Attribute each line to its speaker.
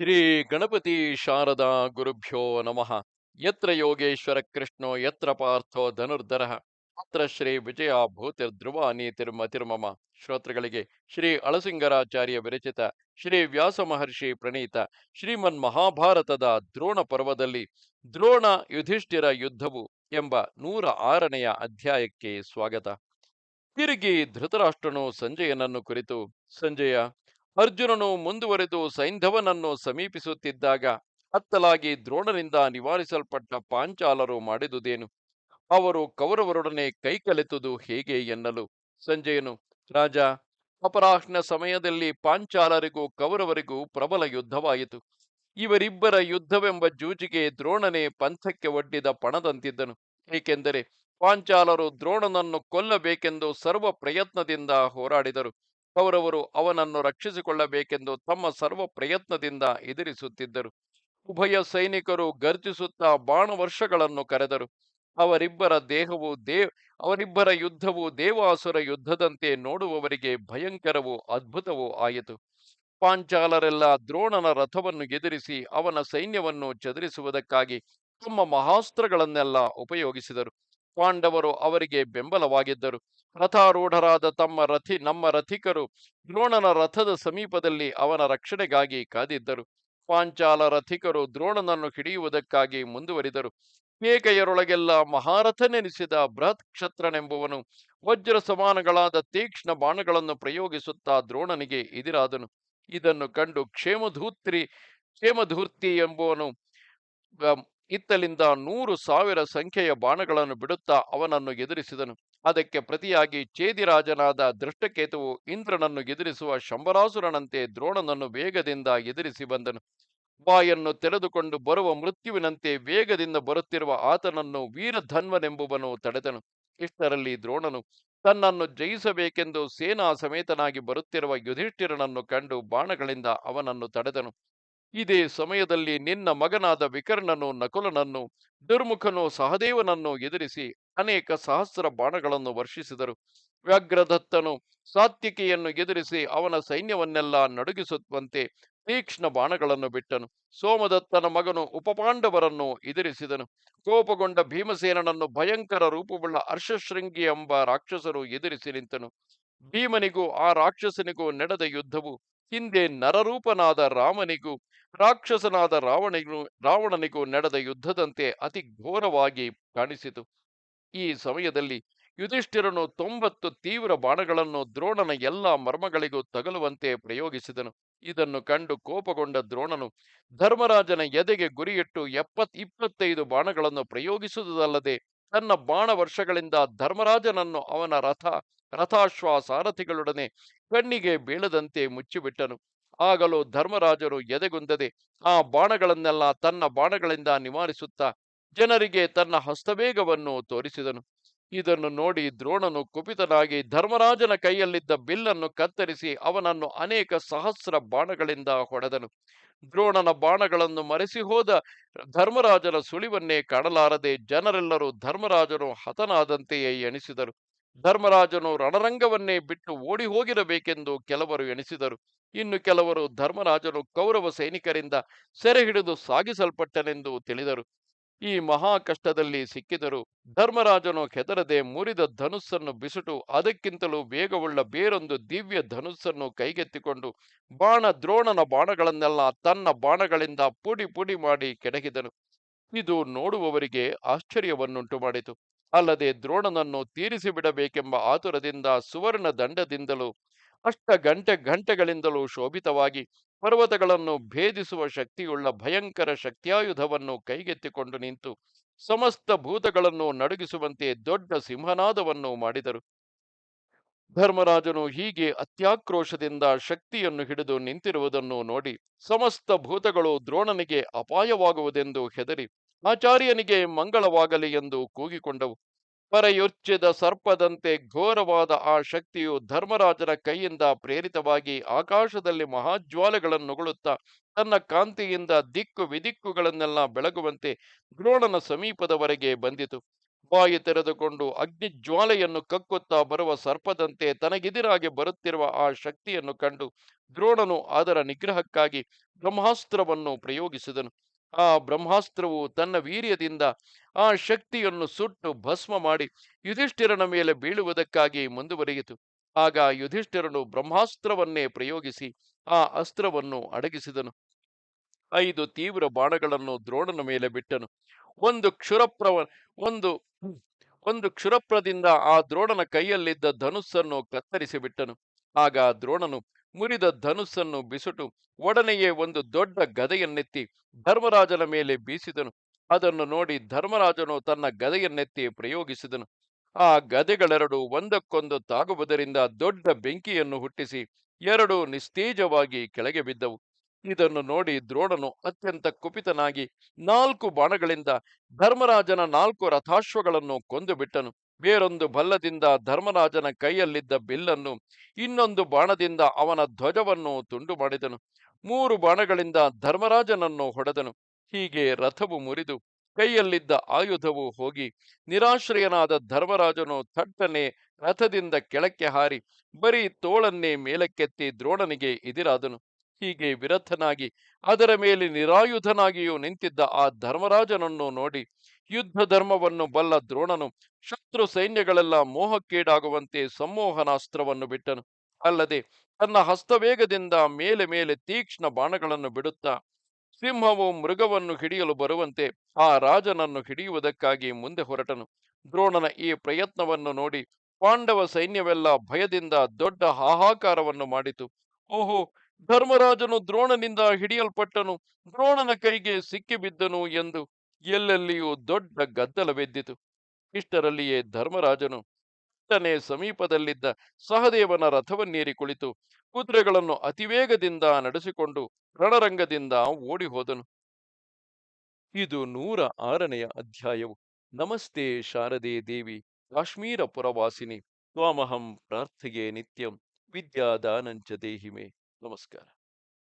Speaker 1: ಶ್ರೀ ಗಣಪತಿ ಶಾರದಾ ಗುರುಭ್ಯೋ ನಮಃ. ಯತ್ರ ಯೋಗೇಶ್ವರ ಕೃಷ್ಣೋ, ಯತ್ರ ಪಾರ್ಥೋ ಧನುರ್ಧರ, ಅತ್ರ ಶ್ರೀ ವಿಜಯ ಭೂತಿರ್ಧ್ರುವ ನೀತಿರ್ಮತಿರ್ಮಮ ಶ್ರೋತೃಗಳಿಗೆ ಶ್ರೀ ಅಳಸಿಂಗರಾಚಾರ್ಯ ವಿರಚಿತ, ಶ್ರೀ ವ್ಯಾಸ ಮಹರ್ಷಿ ಪ್ರಣೀತ, ಶ್ರೀಮನ್ ಮಹಾಭಾರತದ ದ್ರೋಣ ಪರ್ವದಲ್ಲಿ ದ್ರೋಣ ಯುಧಿಷ್ಠಿರ ಯುದ್ಧವು ಎಂಬ ನೂರ ಆರನೆಯ ಅಧ್ಯಾಯಕ್ಕೆ ಸ್ವಾಗತ. ತಿರುಗಿ ಧೃತರಾಷ್ಟ್ರನು ಸಂಜಯನನ್ನು ಕುರಿತು, ಸಂಜಯ ಅರ್ಜುನನು ಮುಂದುವರೆದು ಸೈಂಧವನನ್ನು ಸಮೀಪಿಸುತ್ತಿದ್ದಾಗ ಅತ್ತಲಾಗಿ ದ್ರೋಣರಿಂದ ನಿವಾರಿಸಲ್ಪಟ್ಟ ಪಾಂಚಾಲರು ಮಾಡಿದುದೇನು? ಅವರು ಕೌರವರೊಡನೆ ಕೈಕಲೆತುದು ಹೇಗೆ ಎನ್ನಲು? ಸಂಜಯನು, ರಾಜ ಅಪರಾಹ್ನ ಸಮಯದಲ್ಲಿ ಪಾಂಚಾಲರಿಗೂ ಕೌರವರಿಗೂ ಪ್ರಬಲ ಯುದ್ಧವಾಯಿತು. ಇವರಿಬ್ಬರ ಯುದ್ಧವೆಂಬ ಜೂಜಿಗೆ ದ್ರೋಣನೇ ಪಂಥಕ್ಕೆ ಒಡ್ಡಿದ ಪಣದಂತಿದ್ದನು. ಏಕೆಂದರೆ ಪಾಂಚಾಲರು ದ್ರೋಣನನ್ನು ಕೊಲ್ಲಬೇಕೆಂದು ಸರ್ವ ಪ್ರಯತ್ನದಿಂದ ಹೋರಾಡಿದರು. ಕೌರವರು ಅವನನ್ನು ರಕ್ಷಿಸಿಕೊಳ್ಳಬೇಕೆಂದು ತಮ್ಮ ಸರ್ವ ಪ್ರಯತ್ನದಿಂದ ಎದುರಿಸುತ್ತಿದ್ದರು. ಉಭಯ ಸೈನಿಕರು ಗರ್ಜಿಸುತ್ತಾ ಬಾಣವರ್ಷಗಳನ್ನು ಕರೆದರು. ಅವರಿಬ್ಬರ ದೇಹವು ದೇ ಅವರಿಬ್ಬರ ಯುದ್ಧವು ದೇವಾಸುರ ಯುದ್ಧದಂತೆ ನೋಡುವವರಿಗೆ ಭಯಂಕರವೂ ಅದ್ಭುತವೂ ಆಯಿತು. ಪಾಂಚಾಲರೆಲ್ಲ ದ್ರೋಣನ ರಥವನ್ನು ಎದುರಿಸಿ ಅವನ ಸೈನ್ಯವನ್ನು ಚದುರಿಸುವುದಕ್ಕಾಗಿ ತಮ್ಮ ಮಹಾಸ್ತ್ರಗಳನ್ನೆಲ್ಲ ಉಪಯೋಗಿಸಿದರು. ಪಾಂಡವರು ಅವರಿಗೆ ಬೆಂಬಲವಾಗಿದ್ದರು. ರಥಾರೂಢರಾದ ತಮ್ಮ ರಥಿ, ನಮ್ಮ ರಥಿಕರು ದ್ರೋಣನ ರಥದ ಸಮೀಪದಲ್ಲಿ ಅವನ ರಕ್ಷಣೆಗಾಗಿ ಕಾದಿದ್ದರು. ಪಾಂಚಾಲ ರಥಿಕರು ದ್ರೋಣನನ್ನು ಹಿಡಿಯುವುದಕ್ಕಾಗಿ ಮುಂದುವರಿದರು. ಏಕೆಯರೊಳಗೆಲ್ಲ ಮಹಾರಥನೆನಿಸಿದ ಬೃಹತ್ ಕ್ಷತ್ರನೆಂಬುವನು ವಜ್ರ ಸಮಾನಗಳಾದ ತೀಕ್ಷ್ಣ ಬಾಣಗಳನ್ನು ಪ್ರಯೋಗಿಸುತ್ತಾ ದ್ರೋಣನಿಗೆ ಎದಿರಾದನು. ಇದನ್ನು ಕಂಡು ಕ್ಷೇಮಧೂತ್ರಿ, ಕ್ಷೇಮಧೂರ್ತಿ ಎಂಬುವನು ಇತ್ತಲಿಂದ ನೂರು ಸಾವಿರ ಸಂಖ್ಯೆಯ ಬಾಣಗಳನ್ನು ಬಿಡುತ್ತಾ ಅವನನ್ನು ಎದುರಿಸಿದನು. ಅದಕ್ಕೆ ಪ್ರತಿಯಾಗಿ ಚೇದಿರಾಜನಾದ ದೃಷ್ಟಕೇತುವು ಇಂದ್ರನನ್ನು ಎದುರಿಸುವ ಶಂಬರಾಸುರನಂತೆ ದ್ರೋಣನನ್ನು ವೇಗದಿಂದ ಎದುರಿಸಿ ಬಂದನು. ಬಾಯನ್ನು ತೆರೆದುಕೊಂಡು ಬರುವ ಮೃತ್ಯುವಿನಂತೆ ವೇಗದಿಂದ ಬರುತ್ತಿರುವ ಆತನನ್ನು ವೀರಧನ್ವನೆಂಬುವನು ತಡೆದನು. ಇಷ್ಟರಲ್ಲಿ ದ್ರೋಣನು, ತನ್ನನ್ನು ಜಯಿಸಬೇಕೆಂದು ಸೇನಾ ಸಮೇತನಾಗಿ ಬರುತ್ತಿರುವ ಯುಧಿಷ್ಠಿರನನ್ನು ಕಂಡು ಬಾಣಗಳಿಂದ ಅವನನ್ನು ತಡೆದನು. ಇದೇ ಸಮಯದಲ್ಲಿ ನಿನ್ನ ಮಗನಾದ ವಿಕರ್ಣನು, ನಕುಲನನ್ನು, ದುರ್ಮುಖನು, ಸಹದೇವನನ್ನು ಎದುರಿಸಿ ಅನೇಕ ಸಹಸ್ರ ಬಾಣಗಳನ್ನು ವರ್ಷಿಸಿದರು. ವ್ಯಾಘ್ರದತ್ತನು ಸಾತ್ವಿಕೆಯನ್ನು ಎದುರಿಸಿ ಅವನ ಸೈನ್ಯವನ್ನೆಲ್ಲ ನಡುಗಿಸುವಂತೆ ತೀಕ್ಷ್ಣ ಬಾಣಗಳನ್ನು ಬಿಟ್ಟನು. ಸೋಮದತ್ತನ ಮಗನು ಉಪಪಾಂಡವರನ್ನು ಎದುರಿಸಿದನು. ಕೋಪಗೊಂಡ ಭೀಮಸೇನನನ್ನು ಭಯಂಕರ ರೂಪವುಳ್ಳ ಹರ್ಷಶೃಂಗಿ ಎಂಬ ರಾಕ್ಷಸರು ಎದುರಿಸಿ ನಿಂತನು. ಭೀಮನಿಗೂ ಆ ರಾಕ್ಷಸನಿಗೂ ನಡೆದ ಯುದ್ಧವು ಹಿಂದೆ ನರರೂಪನಾದ ರಾಮನಿಗೂ, ರಾಕ್ಷಸನಾದ ರಾವಣಿಗೂ, ರಾವಣನಿಗೂ ನಡೆದ ಯುದ್ಧದಂತೆ ಅತಿ ಘೋರವಾಗಿ ಕಾಣಿಸಿತು. ಈ ಸಮಯದಲ್ಲಿ ಯುಧಿಷ್ಠಿರನು ತೊಂಬತ್ತು ತೀವ್ರ ಬಾಣಗಳನ್ನು ದ್ರೋಣನ ಎಲ್ಲ ಮರ್ಮಗಳಿಗೂ ತಗಲುವಂತೆ ಪ್ರಯೋಗಿಸಿದನು. ಇದನ್ನು ಕಂಡು ಕೋಪಗೊಂಡ ದ್ರೋಣನು ಧರ್ಮರಾಜನ ಎದೆಗೆ ಗುರಿಯಿಟ್ಟು ಎಪ್ಪತ್ ಇಪ್ಪತ್ತೈದು ಬಾಣಗಳನ್ನು ಪ್ರಯೋಗಿಸುವುದಲ್ಲದೆ ತನ್ನ ಬಾಣ ವರ್ಷಗಳಿಂದ ಧರ್ಮರಾಜನನ್ನು ಅವನ ರಥ ರಥಾಶ್ವ ಸಾರಥಿಗಳೊಡನೆ ಕಣ್ಣಿಗೆ ಬೀಳದಂತೆ ಮುಚ್ಚಿಬಿಟ್ಟನು. ಆಗಲೂ ಧರ್ಮರಾಜರು ಎದೆಗುಂದದೆ ಆ ಬಾಣಗಳನ್ನೆಲ್ಲ ತನ್ನ ಬಾಣಗಳಿಂದ ನಿವಾರಿಸುತ್ತಾ ಜನರಿಗೆ ತನ್ನ ಹಸ್ತವೇಗವನ್ನು ತೋರಿಸಿದನು. ಇದನ್ನು ನೋಡಿ ದ್ರೋಣನು ಕುಪಿತನಾಗಿ ಧರ್ಮರಾಜನ ಕೈಯಲ್ಲಿದ್ದ ಬಿಲ್ಲನ್ನು ಕತ್ತರಿಸಿ ಅವನನ್ನು ಅನೇಕ ಸಹಸ್ರ ಬಾಣಗಳಿಂದ ಹೊಡೆದನು. ದ್ರೋಣನ ಬಾಣಗಳನ್ನು ಮರೆಸಿ ಹೋದ ಧರ್ಮರಾಜನ ಸುಳಿವನ್ನೇ ಕಾಣಲಾರದೆ ಜನರೆಲ್ಲರೂ ಧರ್ಮರಾಜನು ಹತನಾದಂತೆಯೇ ಎಣಿಸಿದರು. ಧರ್ಮರಾಜನು ರಣರಂಗವನ್ನೇ ಬಿಟ್ಟು ಓಡಿ ಹೋಗಿರಬೇಕೆಂದು ಕೆಲವರು ಎಣಿಸಿದರು. ಇನ್ನು ಕೆಲವರು ಧರ್ಮರಾಜನು ಕೌರವ ಸೈನಿಕರಿಂದ ಸೆರೆ ಹಿಡಿದು ಸಾಗಿಸಲ್ಪಟ್ಟನೆಂದು ತಿಳಿದರು. ಈ ಮಹಾ ಕಷ್ಟದಲ್ಲಿ ಸಿಕ್ಕಿದರು ಧರ್ಮರಾಜನು ಹೆದರದೆ ಮುರಿದ ಧನುಸ್ಸನ್ನು ಬಿಸುಟು ಅದಕ್ಕಿಂತಲೂ ವೇಗವುಳ್ಳ ಬೇರೊಂದು ದಿವ್ಯ ಧನುಸ್ಸನ್ನು ಕೈಗೆತ್ತಿಕೊಂಡು ಬಾಣ ದ್ರೋಣನ ಬಾಣಗಳನ್ನೆಲ್ಲ ತನ್ನ ಬಾಣಗಳಿಂದ ಪುಡಿ ಪುಡಿ ಮಾಡಿ ಕೆಡಗಿದನು ಇದು ನೋಡುವವರಿಗೆ ಆಶ್ಚರ್ಯವನ್ನುಂಟು ಮಾಡಿತು ಅಲ್ಲದೆ ದ್ರೋಣನನ್ನು ತೀರಿಸಿ ಬಿಡಬೇಕೆಂಬ ಆತುರದಿಂದ ಸುವರ್ಣ ದಂಡದಿಂದಲೂ, ಅಷ್ಟ ಗಂಟೆ ಗಂಟೆಗಳಿಂದಲೂ ಶೋಭಿತವಾಗಿ ಪರ್ವತಗಳನ್ನು ಭೇದಿಸುವ ಶಕ್ತಿಯುಳ್ಳ ಭಯಂಕರ ಶಕ್ತಿಯಾಯುಧವನ್ನು ಕೈಗೆತ್ತಿಕೊಂಡು ನಿಂತು ಸಮಸ್ತ ಭೂತಗಳನ್ನು ನಡುಗಿಸುವಂತೆ ದೊಡ್ಡ ಸಿಂಹನಾದವನ್ನು ಮಾಡಿದರು. ಧರ್ಮರಾಜನು ಹೀಗೆ ಅತ್ಯಾಕ್ರೋಶದಿಂದ ಶಕ್ತಿಯನ್ನು ಹಿಡಿದು ನಿಂತಿರುವುದನ್ನು ನೋಡಿ ಸಮಸ್ತ ಭೂತಗಳು ದ್ರೋಣನಿಗೆ ಅಪಾಯವಾಗುವುದೆಂದು ಹೆದರಿ ಆಚಾರ್ಯನಿಗೆ ಮಂಗಳವಾಗಲಿ ಎಂದು ಕೂಗಿಕೊಂಡವು. ಪರೆಯೊಚ್ಚಿದ ಸರ್ಪದಂತೆ ಘೋರವಾದ ಆ ಶಕ್ತಿಯು ಧರ್ಮರಾಜನ ಕೈಯಿಂದ ಪ್ರೇರಿತವಾಗಿ ಆಕಾಶದಲ್ಲಿ ಮಹಾಜ್ವಾಲೆಗಳನ್ನುಗಳುತ್ತಾ ತನ್ನ ಕಾಂತಿಯಿಂದ ದಿಕ್ಕು ವಿದಿಕ್ಕುಗಳನ್ನೆಲ್ಲ ಬೆಳಗುವಂತೆ ದ್ರೋಣನ ಸಮೀಪದವರೆಗೆ ಬಂದಿತು. ಬಾಯಿ ತೆರೆದುಕೊಂಡು ಅಗ್ನಿಜ್ವಾಲೆಯನ್ನು ಕಕ್ಕುತ್ತಾ ಬರುವ ಸರ್ಪದಂತೆ ತನಗೆದಿರಾಗಿ ಬರುತ್ತಿರುವ ಆ ಶಕ್ತಿಯನ್ನು ಕಂಡು ದ್ರೋಣನು ಅದರ ನಿಗ್ರಹಕ್ಕಾಗಿ ಬ್ರಹ್ಮಾಸ್ತ್ರವನ್ನು ಪ್ರಯೋಗಿಸಿದನು. ಆ ಬ್ರಹ್ಮಾಸ್ತ್ರವು ತನ್ನ ವೀರ್ಯದಿಂದ ಆ ಶಕ್ತಿಯನ್ನು ಸುಟ್ಟು ಭಸ್ಮ ಮಾಡಿ ಯುಧಿಷ್ಠಿರನ ಮೇಲೆ ಬೀಳುವುದಕ್ಕಾಗಿ ಮುಂದುವರಿಯಿತು. ಆಗ ಯುಧಿಷ್ಠಿರನು ಬ್ರಹ್ಮಾಸ್ತ್ರವನ್ನೇ ಪ್ರಯೋಗಿಸಿ ಆ ಅಸ್ತ್ರವನ್ನು ಅಡಗಿಸಿದನು. ಐದು ತೀವ್ರ ಬಾಣಗಳನ್ನು ದ್ರೋಣನ ಮೇಲೆ ಬಿಟ್ಟನು. ಒಂದು ಕ್ಷುರಪ್ರವ, ಒಂದು ಒಂದು ಕ್ಷುರಪ್ರದಿಂದ ಆ ದ್ರೋಣನ ಕೈಯಲ್ಲಿದ್ದ ಧನುಸ್ಸನ್ನು ಕತ್ತರಿಸಿ ಬಿಟ್ಟನು. ಆಗ ದ್ರೋಣನು ಮುರಿದ ಧನುಸ್ಸನ್ನು ಬಿಸುಟು ಒಡನೆಯೇ ಒಂದು ದೊಡ್ಡ ಗದೆಯನ್ನೆತ್ತಿ ಧರ್ಮರಾಜನ ಮೇಲೆ ಬೀಸಿದನು. ಅದನ್ನು ನೋಡಿ ಧರ್ಮರಾಜನು ತನ್ನ ಗದೆಯನ್ನೆತ್ತಿ ಪ್ರಯೋಗಿಸಿದನು. ಆ ಗದೆಗಳೆರಡು ಒಂದಕ್ಕೊಂದು ತಾಗುವುದರಿಂದ ದೊಡ್ಡ ಬೆಂಕಿಯನ್ನು ಹುಟ್ಟಿಸಿ ಎರಡು ನಿಸ್ತೇಜವಾಗಿ ಕೆಳಗೆ ಬಿದ್ದವು. ಇದನ್ನು ನೋಡಿ ದ್ರೋಣನು ಅತ್ಯಂತ ಕುಪಿತನಾಗಿ ನಾಲ್ಕು ಬಾಣಗಳಿಂದ ಧರ್ಮರಾಜನ ನಾಲ್ಕು ರಥಾಶ್ವಗಳನ್ನು ಕೊಂದು ಬಿಟ್ಟನು ಬೇರೊಂದು ಬಲ್ಲದಿಂದ ಧರ್ಮರಾಜನ ಕೈಯಲ್ಲಿದ್ದ ಬಿಲ್ಲನ್ನು, ಇನ್ನೊಂದು ಬಾಣದಿಂದ ಅವನ ಧ್ವಜವನ್ನು ತುಂಡು ಮಾಡಿದನು. ಮೂರು ಬಾಣಗಳಿಂದ ಧರ್ಮರಾಜನನ್ನು ಹೊಡೆದನು. ಹೀಗೆ ರಥವು ಮುರಿದು ಕೈಯಲ್ಲಿದ್ದ ಆಯುಧವು ಹೋಗಿ ನಿರಾಶ್ರಯನಾದ ಧರ್ಮರಾಜನು ಥಟ್ಟನೆ ರಥದಿಂದ ಕೆಳಕ್ಕೆ ಹಾರಿ ಬರೀ ತೋಳನ್ನೇ ಮೇಲಕ್ಕೆತ್ತಿ ದ್ರೋಣನಿಗೆ ಎದಿರಾದನು. ಹೀಗೆ ವಿರಥನಾಗಿ ಅದರ ಮೇಲೆ ನಿರಾಯುಧನಾಗಿಯೂ ನಿಂತಿದ್ದ ಆ ಧರ್ಮರಾಜನನ್ನು ನೋಡಿ ಯುದ್ಧ ಧರ್ಮವನ್ನು ಬಲ್ಲ ದ್ರೋಣನು ಶತ್ರು ಸೈನ್ಯಗಳೆಲ್ಲ ಮೋಹಕ್ಕೀಡಾಗುವಂತೆ ಸಂಮೋಹನಾಸ್ತ್ರವನ್ನು ಬಿಟ್ಟನು. ಅಲ್ಲದೆ ತನ್ನ ಹಸ್ತವೇಗದಿಂದ ಮೇಲೆ ಮೇಲೆ ತೀಕ್ಷ್ಣ ಬಾಣಗಳನ್ನು ಬಿಡುತ್ತಾ ಸಿಂಹವು ಮೃಗವನ್ನು ಹಿಡಿಯಲು ಬರುವಂತೆ ಆ ರಾಜನನ್ನು ಹಿಡಿಯುವುದಕ್ಕಾಗಿ ಮುಂದೆ ಹೊರಟನು. ದ್ರೋಣನ ಈ ಪ್ರಯತ್ನವನ್ನು ನೋಡಿ ಪಾಂಡವ ಸೈನ್ಯವೆಲ್ಲ ಭಯದಿಂದ ದೊಡ್ಡ ಹಾಹಾಕಾರವನ್ನು ಮಾಡಿತು. ಓಹೋ, ಧರ್ಮರಾಜನು ದ್ರೋಣನಿಂದ ಹಿಡಿಯಲ್ಪಟ್ಟನು, ದ್ರೋಣನ ಕೈಗೆ ಸಿಕ್ಕಿಬಿದ್ದನು ಎಂದು ಎಲ್ಲೆಲ್ಲಿಯೂ ದೊಡ್ಡ ಗದ್ದಲವೆದ್ದಿತು. ಇಷ್ಟರಲ್ಲಿಯೇ ಧರ್ಮರಾಜನು ಪಟ್ಟನೆ ಸಮೀಪದಲ್ಲಿದ್ದ ಸಹದೇವನ ರಥವನ್ನೇರಿ ಕುಳಿತು ಕುದುರೆಗಳನ್ನು ಅತಿವೇಗದಿಂದ ನಡೆಸಿಕೊಂಡು ರಣರಂಗದಿಂದ ಓಡಿ ಹೋದನು ಇದು ನೂರ ಆರನೆಯ ಅಧ್ಯಾಯವು. ನಮಸ್ತೆ ಶಾರದೆ ದೇವಿ ಕಾಶ್ಮೀರ ಪುರವಾಸಿನಿ ತ್ವಾಮಹಂ ಪ್ರಾರ್ಥೆಗೆ ನಿತ್ಯಂ. ವಿದ್ಯಾದಾನಂಚ ದೇಹಿಮೆ. ನಮಸ್ಕಾರ.